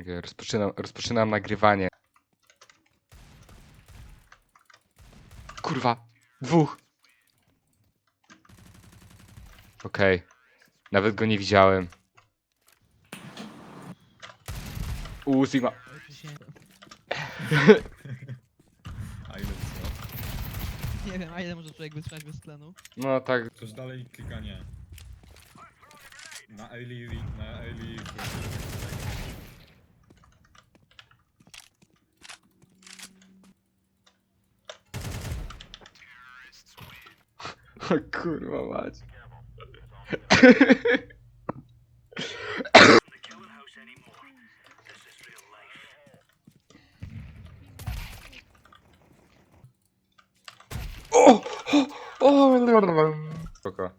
Okej, rozpoczynam, rozpoczynam nagrywanie. Kurwa, dwóch. Okej, nawet go nie widziałem. U Sigma. A ile co? Nie wiem, a ile może człowiek wytrzymać bez tlenu? No tak, Coś dalej klikanie. Na Eli, na Eli. O kurwa mać. O! O! O! Spoko.